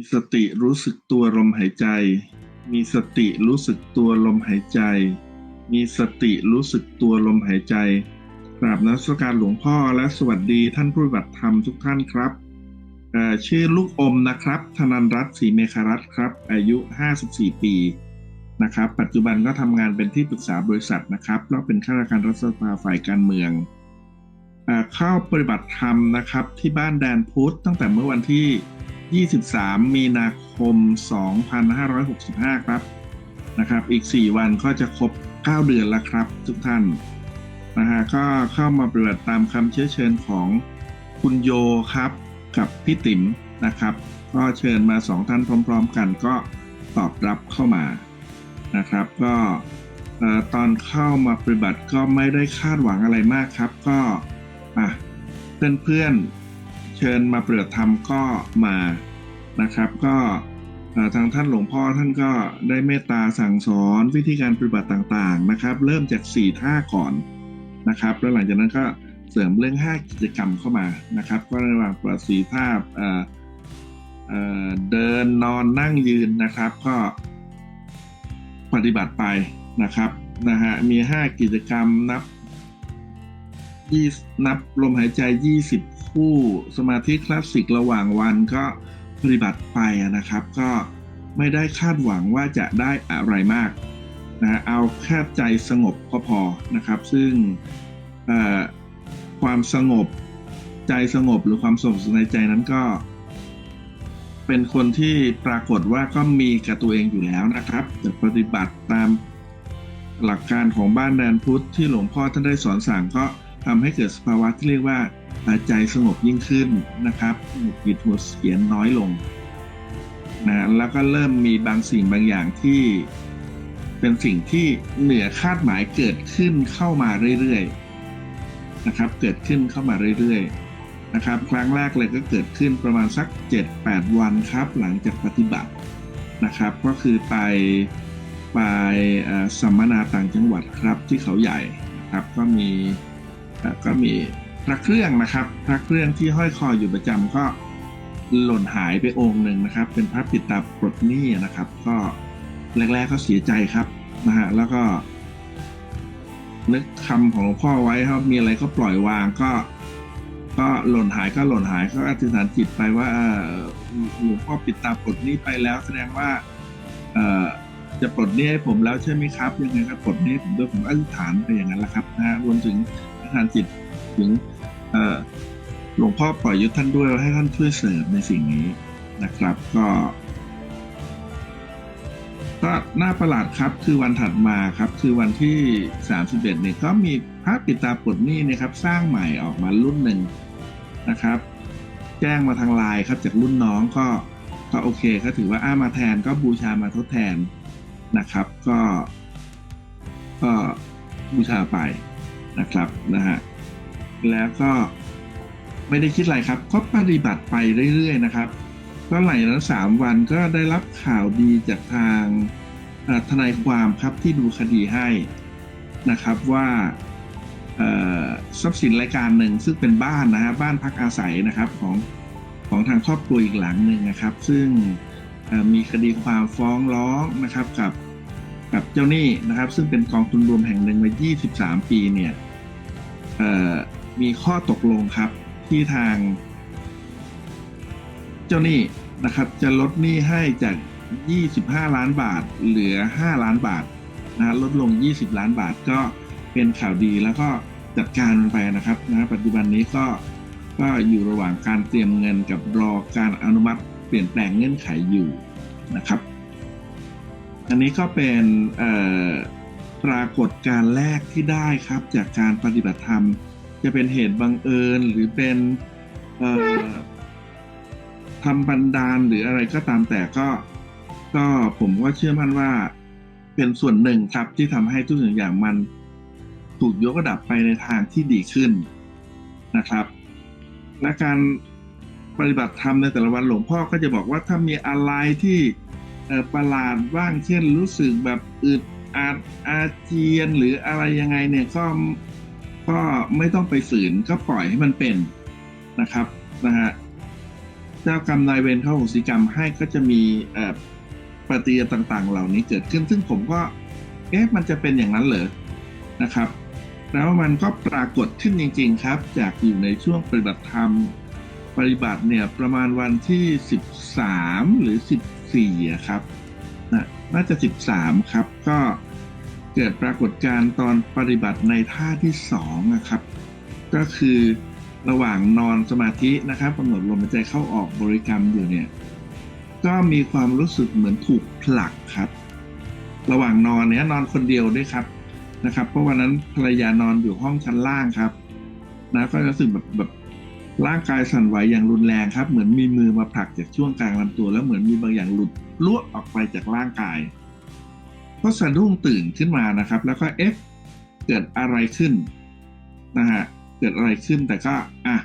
มีสติรู้สึกตัวลมหายใจ มีสติรู้สึกตัวลมหายใจ มีสติรู้สึกตัวลมหายใจกราบนมัสการหลวงพ่อและสวัสดีท่านผู้ปฏิบัติธรรมทุกท่านครับชื่อลูกอมนะครับ ธนันรัตน์ศรีเมฆรัตน์ครับ อายุ 54 ปีนะครับ ปัจจุบันก็ทำงานเป็นที่ปรึกษาบริษัทนะครับแล้วเป็นข้าราชการรัฐสภาฝ่ายการเมืองเข้าปฏิบัติธรรมนะครับ ที่บ้านแดนพุทธตั้งแต่เมื่อวันที่ 23 มีนาคม 2565 ครับนะครับ อีก 4 วันก็จะครบ 9 เดือนแล้วครับทุกท่านนะฮะก็เข้ามาปฏิบัติตามคำเชื้อเชิญของคุณโยครับกับพี่ติ๋มนะครับ ก็เชิญมาสองท่านพร้อม ๆ กันก็ตอบรับเข้ามานะครับ ก็ตอนเข้ามาปฏิบัติก็ไม่ได้คาดหวังอะไรมากครับ ก็อะเพื่อนๆ เชิญมาปฏิบัติธรรมก็มานะครับ ก็ทางท่านหลวงพ่อท่านก็ได้เมตตาสั่งสอนวิธีการปฏิบัติต่างๆนะครับ เริ่มจากสี่ท่าก่อนนะครับ แล้วหลังจากนั้นก็เสริมเรื่อง 5 กิจกรรมเข้ามานะครับ ก็ระหว่างประสีภาพเอ่อเอ่อเดินนอนนั่งยืนนะครับ ก็ปฏิบัติไปนะครับนะฮะมี 5 กิจกรรมนับยี่นับลมหายใจ 20 คู่สมาธิคลาสสิกระหว่างวันก็ปฏิบัติไปนะครับ ก็ไม่ได้คาดหวังว่าจะได้อะไรมากนะเอาแค่ใจสงบก็พอนะครับ ซึ่งความสงบใจสงบหรือความสงบในใจนั้นก็ เป็นคนที่ปรากฏว่าก็มีกับตัวเองอยู่แล้วนะครับแต่ปฏิบัติตามหลักการของบ้านแดนพุทธที่หลวงพ่อท่านได้สอนสั่งก็ ทำให้เกิดสภาวะที่เรียกว่าใจสงบยิ่งขึ้นนะครับหงุดหงิดหัวเสียนน้อยลงนะแล้วก็เริ่มมีบางสิ่งบางอย่างที่เป็นสิ่งที่เหนือคาดหมายเกิดขึ้นเข้ามาเรื่อยๆนะครับ เกิดขึ้นเข้ามาเรื่อยๆนะครับ ครั้งแรกเลยก็เกิดขึ้นประมาณสัก 7-8 วันครับ หลังจากปฏิบัตินะครับ ก็คือไปไปสัมมนาต่างจังหวัดครับที่เขาใหญ่นะครับก็มี ก็มีพระเครื่องนะครับ พระเครื่องที่ห้อยคออยู่ประจำก็หล่นหายไปองค์หนึ่งนะครับ เป็นพระปิดตาปลดหนี้นะครับ ก็แรกๆก็เสียใจครับนะฮะแล้วก็นึกคำของหลวงพ่อไว้ครับมีอะไรก็ปล่อยวางก็ ก็หล่นหายก็หล่นหายก็อธิษฐานจิตไปว่าหลวงพ่อปิดตาปลดหนี้ไปแล้ว แสดงว่าเอ่อจะปลดหนี้ให้ผมแล้วใช่ไหมครับยังไงก็ปลดหนี้ผมด้วยผมอธิษฐานไปอย่างนั้นแหละครับนะฮะรวมถึง อธิษฐานจิตถึงหลวงพ่อปล่อยยุทธท่านด้วยให้ท่านช่วยเสริมในสิ่งนี้นะครับ ก็ก็น่าประหลาดครับคือวันถัดมาครับ คือวันที่ 31เนี่ยก็มีพระปิตาปลดหนี้นะครับ สร้างใหม่ออกมารุ่นหนึ่งนะครับ แจ้งมาทางไลน์ครับ จากรุ่นน้องก็ก็โอเคก็ถือว่าอ้ามาแทนก็บูชามาทดแทนนะครับ ก็ ก็บูชาไป นะครับนะฮะแล้วก็ไม่ได้คิดอะไรครับ ก็ปฏิบัติไปเรื่อยๆนะครับ ก็หลังนั้นสามวันก็ได้รับข่าวดีจากทางทนายความครับที่ดูคดีให้นะครับว่าทรัพย์สินรายการหนึ่งซึ่งเป็นบ้านนะฮะบ้านพักอาศัยนะครับของของทางครอบครัวอีกหลังหนึ่งนะครับ ซึ่งมีคดีความฟ้องร้องนะครับกับ กับเจ้าหนี้นะครับ ซึ่งเป็นกองทุนรวมแห่งหนึ่งมา 23 ปีเนี่ยมีข้อตกลงครับที่ทางเจ้าหนี้นะครับ จะลดหนี้ให้จาก 25 ล้านบาท เหลือ 5 ล้านบาทนะฮะลดลง 20 ล้านบาทก็เป็นข่าวดีแล้วก็จัดการมันไปนะครับนะปัจจุบันนี้ก็ก็อยู่ระหว่างการเตรียมเงินกับรอการอนุมัติเปลี่ยนแปลงเงื่อนไขอยู่นะครับ อันนี้ก็เป็นปรากฏการณ์แรกที่ได้ครับจากการปฏิบัติธรรม จะเป็นเหตุบังเอิญหรือเป็นทำบันดาลหรืออะไรก็ตามแต่ก็ ก็ผมก็เชื่อมั่นว่า เป็นส่วนหนึ่งครับที่ทำให้ทุกสิ่งอย่างมันถูกยกระดับไปในทางที่ดีขึ้นนะครับ และการปฏิบัติธรรมในแต่ละวันหลวงพ่อก็จะบอกว่าถ้ามีอะไรที่ ประหลาดบ้างเช่นรู้สึกแบบอึดอัดอาเจียนหรืออะไรยังไงเนี่ยก็ก็ไม่ต้องไปฝืนก็ปล่อยให้มันเป็นนะครับนะฮะเจ้ากรรมนายเวรเข้าโหสิกรรมให้ก็จะมีเอ่อปฏิยาต่างๆ เหล่านี้เกิดขึ้น ซึ่งผมก็เอ๊ะมันจะเป็นอย่างนั้นเหรอนะครับ แล้วมันก็ปรากฏขึ้นจริง ๆ ครับ จากอยู่ในช่วงปฏิบัติธรรมปฏิบัติเนี่ยประมาณวันที่ 13 หรือ 14ครับนะน่าจะ 13 ครับ ก็เกิดปรากฏการณ์ตอนปฏิบัติในท่าที่2นะครับ ก็คือระหว่างนอนสมาธินะครับกำหนดลมหายใจเข้าออกบริกรรมอยู่เนี่ย ก็มีความรู้สึกเหมือนถูกผลักครับ ระหว่างนอนเนี่ยนอนคนเดียวด้วยครับนะครับ เพราะวันนั้นภรรยานอนอยู่ห้องชั้นล่างครับนะก็รู้สึกแบบแบบ ร่างกายสั่นไหวอย่างรุนแรงครับ เหมือนมีมือมาผลักจากช่วงกลางลำตัว แล้วเหมือนมีบางอย่างหลุดลวดออกไปจากร่างกาย ก็สะดุ้งตื่นขึ้นมานะครับ แล้วก็เอ๊ะเกิดอะไรขึ้นนะฮะเกิดอะไรขึ้นแต่ก็อะ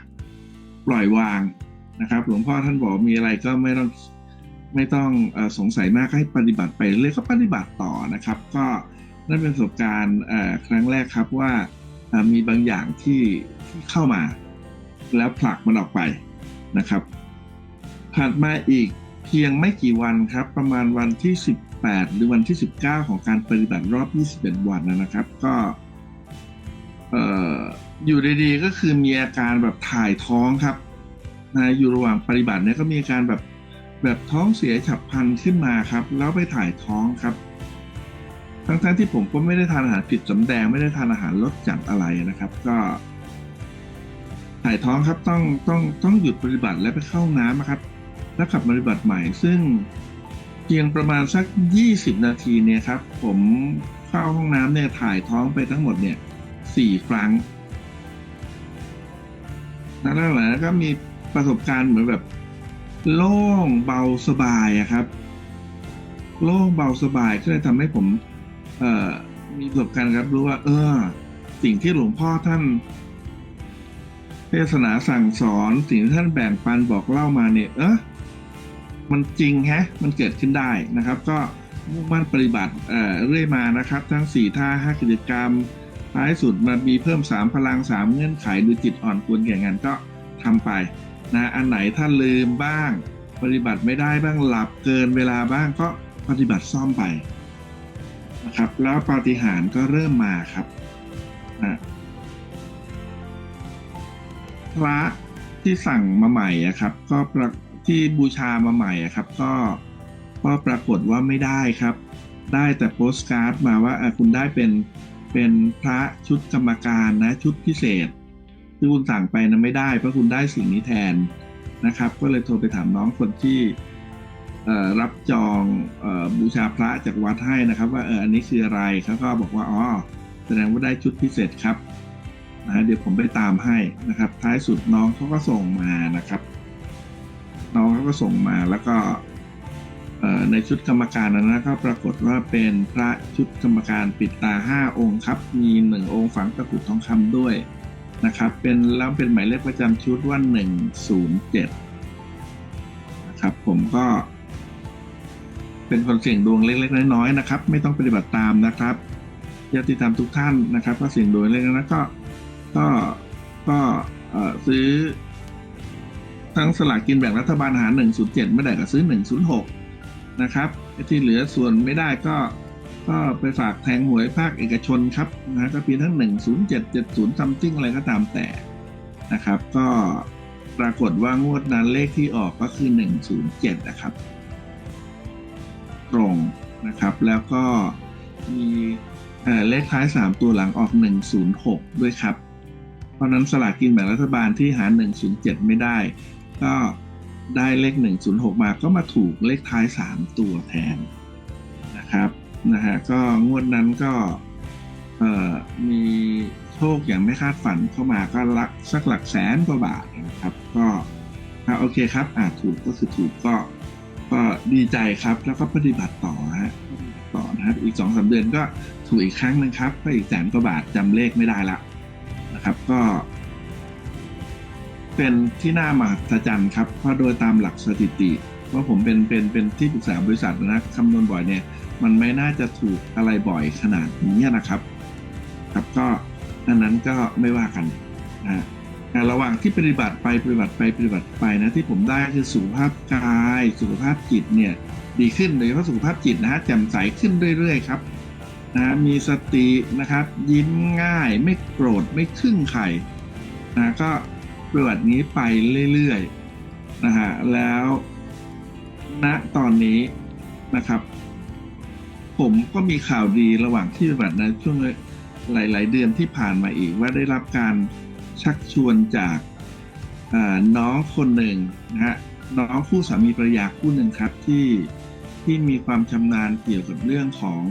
ปล่อยวางนะครับ หลวงพ่อท่านบอกมีอะไรก็ไม่ต้องไม่ต้องอสงสัยมากให้ปฏิบัติไปเรื่อยก็ปฏิบัติต่อนะครับ ก็นั่นเป็นประสบการณ์ครั้งแรกครับว่ามีบางอย่างที่ที่เข้ามา แล้วผลักมันออกไปนะครับถัดมาอีกเพียงไม่กี่วันครับ ประมาณวันที่ 18 หรือวันที่ 19 ของการปฏิบัติรอบ 21 วันนะครับ ก็เอ่ออยู่ดีๆก็คือมีอาการแบบถ่ายท้องครับนะอยู่ระหว่างปฏิบัติเนี่ยก็มีอาการแบบแบบท้องเสียฉับพลันขึ้นมาครับ แล้วไปถ่ายท้องครับ ทั้งๆที่ผมก็ไม่ได้ทานอาหารผิดสำแดงไม่ได้ทานอาหารลดจัดอะไรนะครับ ก็ ถ่ายท้องครับต้องต้องต้องหยุดปฏิบัติและไปเข้าน้ำนะครับ แล้วกลับปฏิบัติใหม่ซึ่งเพียงประมาณสัก 20 นาทีเนี่ยครับ ผมเข้าห้องน้ำเนี่ยถ่ายท้องไปทั้งหมดเนี่ยสี่ครั้งแล้วหลังก็มีประสบการณ์เหมือนแบบ โล่งเบาสบายอะครับ โล่งเบาสบายก็เลยทำให้ผม เอ่อมีประสบการณ์ครับรู้ว่า เออ สิ่งที่หลวงพ่อท่าน เทศนาสั่งสอนสิ่งที่ท่านแบ่งปันบอกเล่ามาเนี่ยเออมันจริงแฮะ มันเกิดขึ้นได้นะครับ ก็มุ่งมั่นปฏิบัติเอ่อเรื่อยมานะครับ ทั้ง 4 ท่า 5 กิจกรรม ท้ายสุดมามีเพิ่ม 3 พลัง 3 เงื่อนไขหรือจิตอ่อนควรแก่งานก็ทำไปนะอันไหนท่านลืมบ้าง ปฏิบัติไม่ได้บ้างหลับเกินเวลาบ้างก็ปฏิบัติซ่อมไปนะครับ แล้วปาฏิหาริย์ก็เริ่มมาครับนะ พระที่สั่งมาใหม่อะครับ ก็ปรที่บูชามาใหม่อะครับ ก็ก็ปรากฏว่าไม่ได้ครับ ได้แต่โปสการ์ดมาว่าคุณได้เป็นเป็นพระชุดกรรมการนะชุดพิเศษที่คุณสั่งไปนะไม่ได้เพราะคุณได้สิ่งนี้แทนนะครับ ก็เลยโทรไปถามน้องคนที่รับจองอบูชาพระจากวัดให้นะครับ ว่าเอออันนี้คืออะไรเขาก็บอกว่าอ๋อแสดงว่าได้ชุดพิเศษครับ นะเดี๋ยวผมไปตามให้นะครับ ท้ายสุดน้องเขาก็ส่งมานะครับ น้องเขาก็ส่งมาแล้วก็ในชุดกรรมการนั้นนะก็ปรากฏว่าเป็นพระชุดกรรมการปิดตาห้าองค์ครับ มีหนึ่งองค์ฝังตะกรุดทองคำด้วยนะครับ เป็นแล้วเป็นหมายเลขประจำชุดว่าหนึ่งศูนย์เจ็ดนะครับ ผมก็เป็นคนเสี่ยงดวงเล็กๆน้อยๆนะครับ ไม่ต้องปฏิบัติตามนะครับญาติธรรมทุกท่านนะครับก็เสี่ยงดวงเล็กๆน้อยก็ ก็ก็เอ่อซื้อ ทั้งสลากกินแบ่งรัฐบาลหาร107 ไม่ได้ก็ซื้อ 106 นะครับที่เหลือส่วนไม่ได้ก็ก็ไปฝากแทงหวยภาคเอกชนครับนะก็เพียงทั้ง 107 70ซัมติงอะไรก็ตามแต่นะครับ ก็ปรากฏว่างวดนั้นเลขที่ออกก็คือ 107 นะครับ ตรงนะครับ แล้วก็มีเอ่อเลขท้าย 3 ตัวหลังออก 106 ด้วยครับ เพราะนั้นสลากกินแบ่งรัฐบาลที่หา 107 ไม่ได้ ก็ได้เลข 106 มาก็มาถูกเลขท้าย 3 ตัวแทนนะครับนะฮะก็งวดนั้นก็มีโชคอย่างไม่คาดฝันเข้ามาก็ลักสักหลักแสนกว่าบาทนะครับ ก็โอเคครับอ่าถูกก็คือถูกก็ก็ดีใจครับแล้วก็ปฏิบัติต่อฮะต่อนะครับอีกสองสาเดือนก็ถูกอีกครั้งนึงครับก็อีกแสนกว่าบาทจำเลขไม่ได้ละ นะครับก็ เป็นที่น่ามหัศจรรย์ครับ เพราะโดยตามหลักสถิติว่าผมเป็นเป็นเป็นที่ปรึกษาบริษัทนะคำนวณบ่อยเนี่ย มันไม่น่าจะถูกอะไรบ่อยขนาดนี้นะครับ ครับก็อันนั้นก็ไม่ว่ากันนะระหว่างที่ปฏิบัติไปปฏิบัติไปปฏิบัติไปนะที่ผมได้คือสุขภาพกาย สุขภาพจิตเนี่ยดีขึ้นโดยเฉพาะสุขภาปจิตนะฮะแจ่มใสขึ้นเรื่อยๆครับ นะมีสตินะครับ ยิ้มง่ายไม่โกรธไม่ขึ้งไข่นะก็ปฏิบัตินี้ไปเรื่อยๆนะฮะแล้วณตอนนี้นะครับ ผมก็มีข่าวดีระหว่างที่ปฏิบัติในช่วงหลาย ๆ เดือนที่ผ่านมาอีกว่าได้รับการชักชวนจากน้องคนหนึ่งนะฮะน้องคู่สามีภรรยาคู่หนึ่งครับที่ที่มีความชำนาญเกี่ยวกับเรื่องของ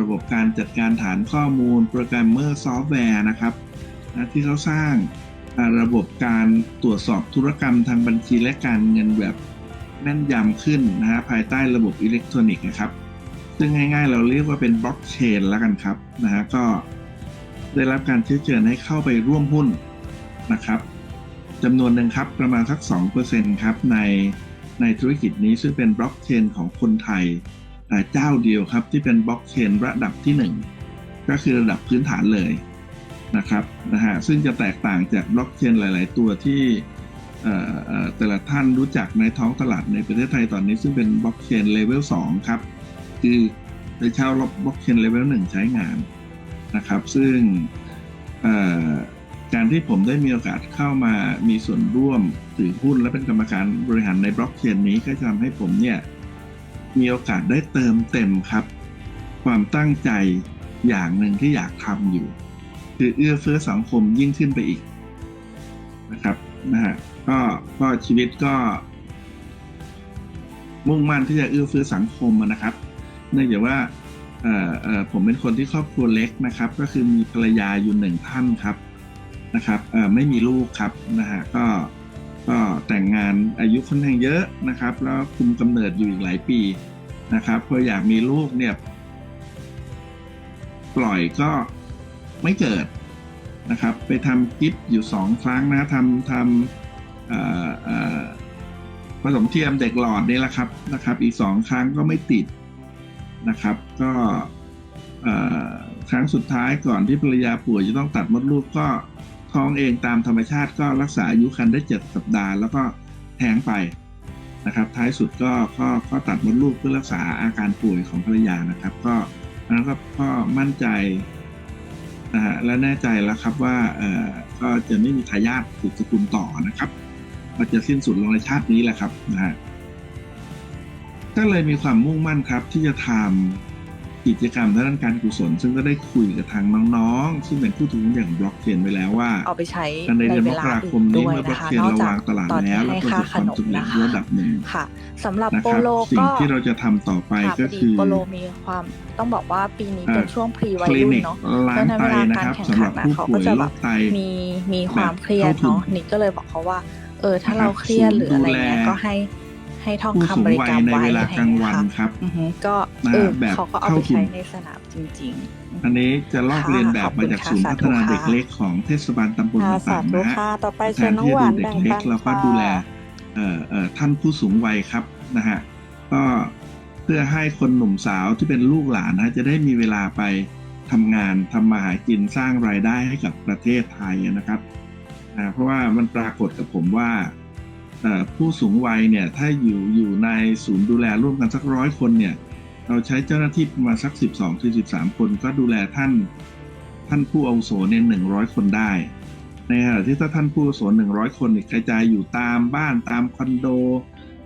ระบบการจัดการฐานข้อมูลโปรแกรมเมอร์ซอฟต์แวร์นะครับที่เขาสร้างระบบการตรวจสอบธุรกรรมทางบัญชีและการเงินแบบแม่นยำขึ้นนะฮะภายใต้ระบบอิเล็กทรอนิกส์นะครับ ซึ่งง่ายๆ เราเรียกว่าเป็นบล็อกเชนแล้วกันครับนะฮะก็ได้รับการเชิญเชิญให้เข้าไปร่วมหุ้นนะครับจำนวนหนึ่งครับประมาณสัก 2%ครับในในธุรกิจนี้ซึ่งเป็นบล็อกเชนของคนไทย เจ้าเดียวครับที่เป็นบล็อกเชนระดับที่ 1 ก็คือระดับพื้นฐานเลยนะครับนะฮะซึ่งจะแตกต่างจากบล็อกเชนหลาย ๆ ตัวที่แต่ละท่านรู้จักในท้องตลาดในประเทศไทยตอนนี้ซึ่งเป็นบล็อกเชนเลเวล2ครับคือไปเช่าบล็อกเชนเลเวล1ใช้งานนะครับ ซึ่งการที่ผมได้มีโอกาสเข้ามามีส่วนร่วมถือหุ้นและเป็นกรรมการบริหารในบล็อกเชนนี้ก็ทำให้ผมเนี่ย มีโอกาสได้เติมเต็มครับ ความตั้งใจอย่างหนึ่งที่อยากทำอยู่ คือเอื้อเฟื้อสังคมยิ่งขึ้นไปอีกนะครับนะฮะก็ก็ชีวิตก็ มุ่งมั่นที่จะเอื้อเฟื้อสังคมนะครับ เนื่องจากว่าผมเป็นคนที่ครอบครัวเล็กนะครับ ก็คือมีภรรยาอยู่หนึ่งท่านครับนะครับไม่มีลูกครับนะฮะก็ ก็แต่งงานอายุค่อนข้างเยอะนะครับ แล้วคุมกำเนิดอยู่อีกหลายปีนะครับพออยากมีลูกเนี่ย ปล่อยก็ไม่เกิดนะครับ ไปทำกิฟอยู่สองครั้งนะทำทำผสมเทียมเด็กหลอดนี่แหละครับนะครับ อีกสองครั้งก็ไม่ติดนะครับ ก็ครั้งสุดท้ายก่อนที่ภรรยาป่วยจะต้องตัดมดลูกก็ ท้องเองตามธรรมชาติก็รักษาอายุครรภ์ได้เจ็ดสัปดาห์แล้วก็แท้งไปนะครับ ท้ายสุดก็ก็ก็ตัดมดลูกเพื่อรักษาอาการป่วยของภรรยานะครับ ก็นั้นก็ก็มั่นใจนะฮะและแน่ใจแล้วครับว่าเอ่อก็จะไม่มีทายาทติดสกุลต่อนะครับก็จะสิ้นสุดลงในชาตินี้แหละครับนะฮะก็เลยมีความมุ่งมั่นครับที่จะทำ กิจกรรมด้านการกุศล ซึ่งก็ได้คุยกับทางน้องๆ ซึ่งเป็นผู้ถืออย่างบล็อกเชนไว้แล้วว่าเอาไปใช้ในเดือนมกราคมนี้เมื่อบล็อกเชนเราวางตลาดแล้วแล้วประสบความสำเร็จระดับหนึ่งค่ะสำหรับนะโปครับโลสิ่ก็งที่เราจะทำต่อไปค่ะพก็อดีคือโปโลมีความต้องบอกว่าปีนี้เป็นช่วงพรีวัคยลิรุ่นนิกเนาะล้างไตนะครับเพราะฉะนั้นเวลาการแข่งสำหรับผู้ขันป่วยน่ะเขาก็จะโรแบบคไตมีมีความเครียดเข้าถึงเนาะนิกก็เลยบอกเขาว่าเออถ้าเราเครียดหรืออะไรเงี้ยก็ให้ ให้ท่องผู้คำสูงบริวักยรรมในไว้เวลาอะไรกลางเงี้ยวันค่ะครับ อือฮึก็นะเออแบบเขาก็เอาเข้าไปถึง ใช้ในสนามจริงๆอันนี้จะลอกเรียนแบบค่ะมาจากศูนย์ขพัอบฒคุณนาค่ะเด็กเล็กของเทศบาลตำบลค่ะสาต่างๆธุนะฮะ ค่ะต่อไปแทเชิญนน้องที่หจะวานดูเด็แบ่กงเล็ปักนเราก็ค่ะ ดูแลเอ่อเอ่อท่านผู้สูงวัยครับนะฮะก็เพื่อให้คนหนุ่มสาวที่เป็นลูกหลานนะจะได้มีเวลาไปทำงานทำมาหากินสร้างรายได้ให้กับประเทศไทยนะครับอ่าเพราะว่ามันปรากฏกับผมว่าเอ่อ ผู้สูงวัยเนี่ยถ้าอยู่อยู่ในศูนย์ดูแลร่วมกันสักร้อยคนเนี่ยเราใช้เจ้าหน้าที่ประมาณสักสิบสองถึงสิบสามคนก็ดูแลท่าน ท่านผู้อาวุโสเนี่ยหนึ่งร้อยคนได้ ในขณะที่ถ้าท่านผู้อาวุโสหนึ่งร้อยคนกระจายอยู่ตามบ้านตามคอนโด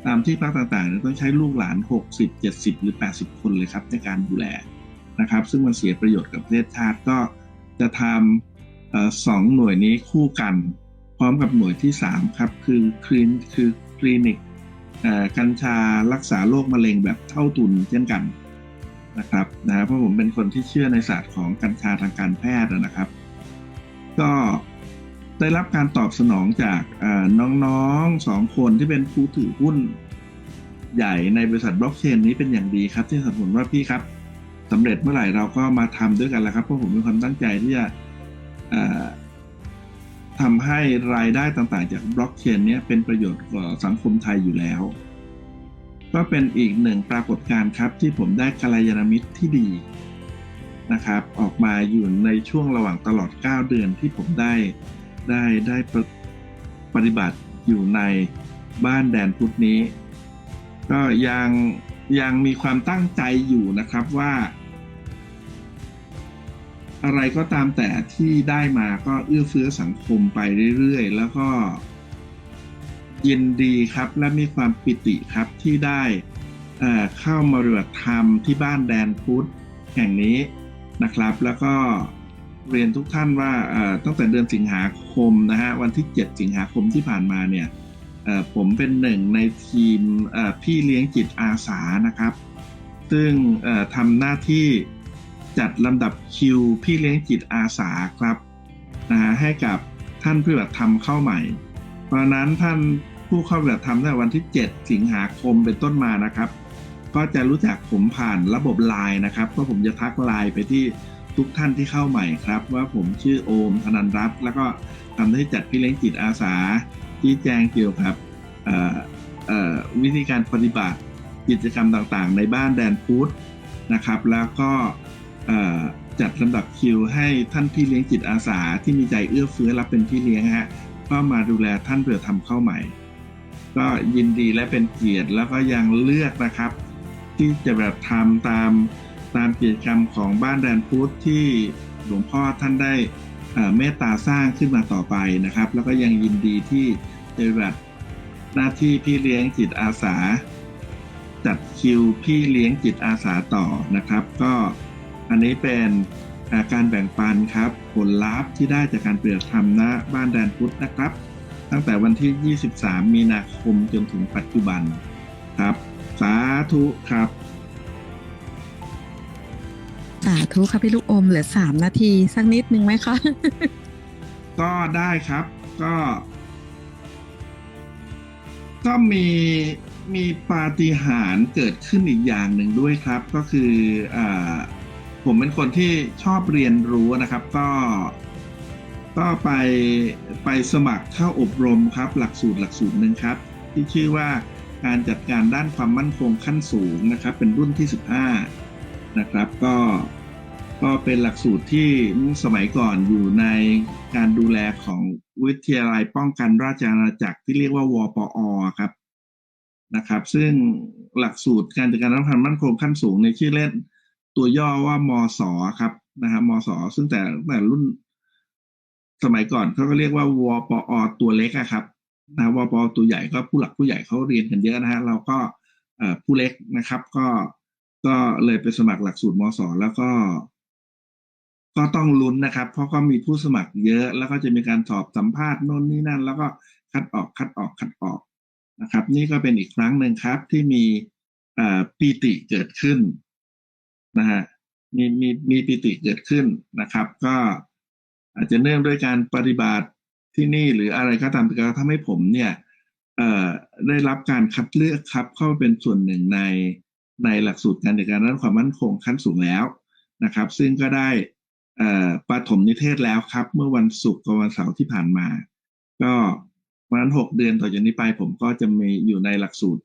ตามที่พักต่างๆเนี่ยต้องใช้ลูกหลานหกสิบเจ็ดสิบหรือแปดสิบคนเลยครับในการดูแลนะครับ ซึ่งมันเสียประโยชน์กับประเทศชาติก็จะทำสองหน่วยนี้คู่กัน ร้อมกับหน่วยที่สามครับ คือคลินคือคลินิกกัญชารักษาโรคมะเร็งแบบเท่าทุนเช่นกันนะครับนะเพราะผมเป็นคนที่เชื่อในศาสตร์ของกัญชาทางการแพทย์นะครับ ก็ได้รับการตอบสนองจากน้องๆสองคนที่เป็นผู้ถือหุ้นใหญ่ในบริษัทบล็อกเชนนี้เป็นอย่างดีครับ ที่สนับสนุนว่าพี่ครับสำเร็จเมื่อไหร่เราก็มาทำด้วยกันแล้วครับเพราะผมมีความตั้งใจที่จะ ทำให้รายได้ต่างๆ จากบล็อกเชนนี้เป็นประโยชน์ต่อสังคมไทยอยู่แล้ว ก็เป็นอีกหนึ่งปรากฏการณ์ครับที่ผมได้กัลยาณมิตรที่ดีนะครับ ออกมาอยู่ในช่วงระหว่างตลอด 9 เดือนที่ผมได้ได้ได้ปปฏิบัติอยู่ในบ้านแดนพุทธนี้ ก็ยังยังมีความตั้งใจอยู่นะครับว่า อะไรก็ตามแต่ที่ได้มาก็เอื้อเฟื้อสังคมไปเรื่อยๆ แล้วก็ยินดีครับและมีความปิติครับที่ได้เข้ามาเรือธรรมที่บ้านแดนพุทธแห่งนี้นะครับ แล้วก็เรียนทุกท่านว่าตั้งแต่เดือนสิงหาคมนะฮะวันที่ 7 สิงหาคมที่ผ่านมาเนี่ยผมเป็นหนึ่งในทีมพี่เลี้ยงจิตอาสานะครับ ซึ่งทำหน้าที่ จัดลำดับคิวพี่เลี้ยงจิตอาสาครับนะฮะให้กับท่านผู้ปฏิบัติธรรมเข้าใหม่ เพราะนั้นท่านผู้เข้าปฏิบัติธรรมตั้งแต่วันที่ 7 สิงหาคมเป็นต้นมานะครับ ก็จะรู้จักผมผ่านระบบไลน์นะครับก็ผมจะทักไลน์ไปที่ทุกท่านที่เข้าใหม่ครับ ว่าผมชื่อโอมธนันรัตน์แล้วก็ทำให้จัดพี่เลี้ยงจิตอาสาที่แจ้งเกี่ยวกับวิธีการปฏิบัติกิจกรรมต่างๆ ในบ้านแดนพุทธนะครับ แล้วก็ จัดลำดับคิวให้ท่านพี่เลี้ยงจิตอาสาที่มีใจเอื้อเฟื้อรับเป็นพี่เลี้ยงฮะก็มาดูแลท่านเพื่อทำเข้าใหม่ ก็ยินดีและเป็นเกียรติแล้วก็ยังเลือกนะครับ ที่จะแบบทำตามตามกิจกรรมของบ้านแดนพุทธที่หลวงพ่อท่านได้เอ่อเมตตาสร้างขึ้นมาต่อไปนะครับ แล้วก็ยังยินดีที่จะแบบหน้าที่พี่เลี้ยงจิตอาสา จัดคิวพี่เลี้ยงจิตอาสาต่อนะครับ ก็ อันนี้เป็นอ่าการแบ่งปันครับ ผลลัพธ์ที่ได้จากการเปลี่ยนธรรมณบ้านแดนพุทธนะครับ ตั้งแต่วันที่ 23 มีนาคมจนถึงปัจจุบันครับ สาธุครับ สาธุค่ะพี่ลูกอมเหลือสามนาที สักนิดนึงไหมคะ ก็ได้ครับก็ ก็มีมีปาฏิหาริย์เกิดขึ้นอีกอย่างหนึ่งด้วยครับ ก็คืออ่า ผมเป็นคนที่ชอบเรียนรู้นะครับ ก็ก็ไปไปสมัครเข้าอบรมครับ หลักสูตรหลักสูตรหนึ่งครับ ที่ชื่อว่าการจัดการด้านความมั่นคงขั้นสูงนะครับ เป็นรุ่นที่ 15 นะครับ ก็ก็เป็นหลักสูตรที่สมัยก่อนอยู่ในการดูแลของวิทยาลัยป้องกันราชอาณาจักรที่เรียกว่าวปอครับนะครับ ซึ่งหลักสูตรการจัดการด้านความมั่นคงขั้นสูงในชื่อเล่น ตัวย่อว่ามศครับนะครับมศซึ่งแต่แต่รุ่นสมัยก่อนเขาก็เรียกว่าวปอตัวเล็กครับนะวปอตัวใหญ่ก็ผู้หลักผู้ใหญ่เขาเรียนกันเยอะนะฮะเราก็ผู้เล็กนะครับ ก็ก็เลยไปสมัครหลักสูตรมศแล้วก็ ก็ต้องลุ้นนะครับ เพราะก็มีผู้สมัครเยอะ แล้วก็จะมีการสอบสัมภาษณ์โน่นนี่นั่น แล้วก็คัดออกคัดออกคัดออกนะครับ นี่ก็เป็นอีกครั้งหนึ่งครับที่มีปีติเกิดขึ้น นะฮะมีมีมีปีติเกิดขึ้นนะครับ ก็อาจจะเนื่องด้วยการปฏิบัติที่นี่หรืออะไรก็ตามแต่ก็ทำให้ผมเนี่ยเอ่อได้รับการคัดเลือกครับเข้าเป็นส่วนหนึ่งในในหลักสูตรการจัดการด้านความมั่นคงขั้นสูงแล้วนะครับ ซึ่งก็ได้เอ่อปฐมนิเทศแล้วครับ เมื่อวันศุกร์กับวันเสาร์ที่ผ่านมา ก็วันนั้นหกเดือนต่อจากนี้ไปผมก็จะมีอยู่ในหลักสูตร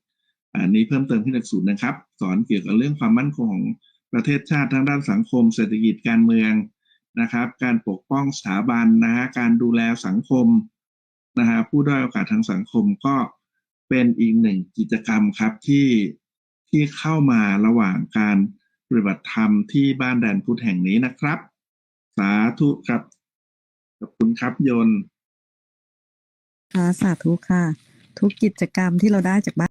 อันนี้เพิ่มเติมที่หลักสูตรนะครับ สอนเกี่ยวกับเรื่องความมั่นคงของ ประเทศชาติทั้งด้านสังคม เศรษฐกิจการเมืองนะครับ การปกป้องสถาบันนะฮะการดูแลสังคมนะฮะผู้ด้อยโอกาสทางสังคมก็เป็นอีกหนึ่งกิจกรรมครับที่ที่เข้ามาระหว่างการปฏิบัติธรรมที่บ้านแดนพุทธแห่งนี้นะครับ สาธุครับขอบคุณครับโยนค่ะสาธุค่ะ ทุกกิจกรรมที่เราได้จากบ้าน